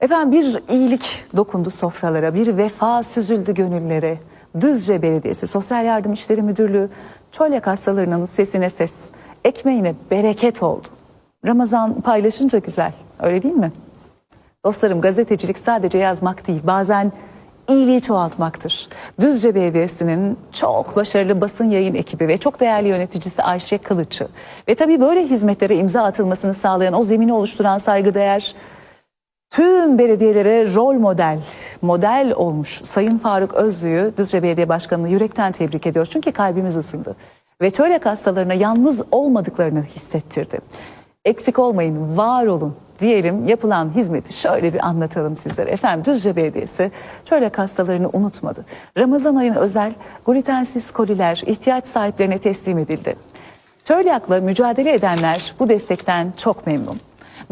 Efendim bir iyilik dokundu sofralara, bir vefa süzüldü gönüllere. Düzce Belediyesi Sosyal Yardım İşleri Müdürlüğü çölyak hastalarının sesine ses, ekmeğine bereket oldu. Ramazan paylaşınca güzel, öyle değil mi? Dostlarım gazetecilik sadece yazmak değil, bazen iyiliği çoğaltmaktır. Düzce Belediyesi'nin çok başarılı basın yayın ekibi ve çok değerli yöneticisi Ayşe Kılıç'ı ve tabii böyle hizmetlere imza atılmasını sağlayan o zemini oluşturan saygıdeğer tüm belediyelere rol model, model olmuş Sayın Faruk Özlü'yü Düzce Belediye Başkanı'nı yürekten tebrik ediyoruz. Çünkü kalbimiz ısındı. Ve çölyak hastalarına yalnız olmadıklarını hissettirdi. Eksik olmayın, var olun diyelim yapılan hizmeti şöyle bir anlatalım sizlere. Efendim Düzce Belediyesi çölyak hastalarını unutmadı. Ramazan ayına özel glutensiz koliler ihtiyaç sahiplerine teslim edildi. Çölyakla mücadele edenler bu destekten çok memnun.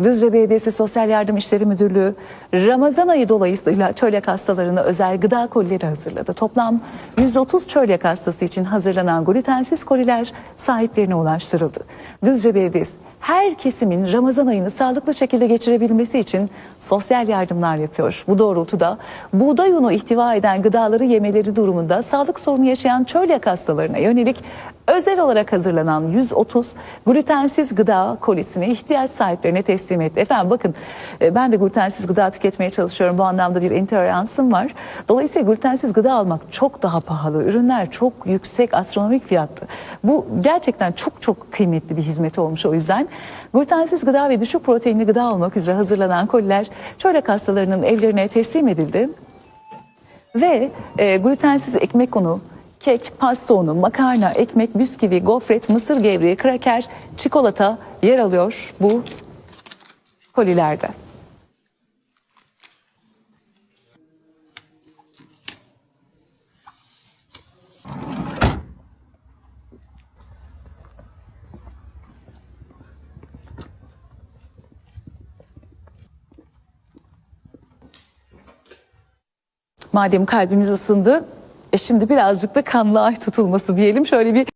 Düzce Belediyesi Sosyal Yardım İşleri Müdürlüğü Ramazan ayı dolayısıyla çölyak hastalarına özel gıda kolileri hazırladı. Toplam 130 çölyak hastası için hazırlanan glutensiz koliler sahiplerine ulaştırıldı. Düzce Belediyesi her kesimin Ramazan ayını sağlıklı şekilde geçirebilmesi için sosyal yardımlar yapıyor. Bu doğrultuda buğday unu ihtiva eden gıdaları yemeleri durumunda sağlık sorunu yaşayan çölyak hastalarına yönelik özel olarak hazırlanan 130 glutensiz gıda kolisini ihtiyaç sahiplerine teslim etti. Efendim bakın e, ben de glutensiz gıda tüketmeye çalışıyorum. Bu anlamda bir intoleransım var. Dolayısıyla glutensiz gıda almak çok daha pahalı. Ürünler çok yüksek astronomik fiyatlı. Bu gerçekten çok çok kıymetli bir hizmet olmuş o yüzden. Glutensiz gıda ve düşük proteinli gıda olmak üzere hazırlanan koliler çölyak hastalarının evlerine teslim edildi. Ve e, glutensiz ekmek unu, kek, pasta unu, makarna, ekmek, bisküvi, gofret, mısır gevreği, kraker, çikolata yer alıyor bu kolilerde. Madem kalbimiz ısındı, e şimdi birazcık da kanlı ay tutulması diyelim. Şöyle bir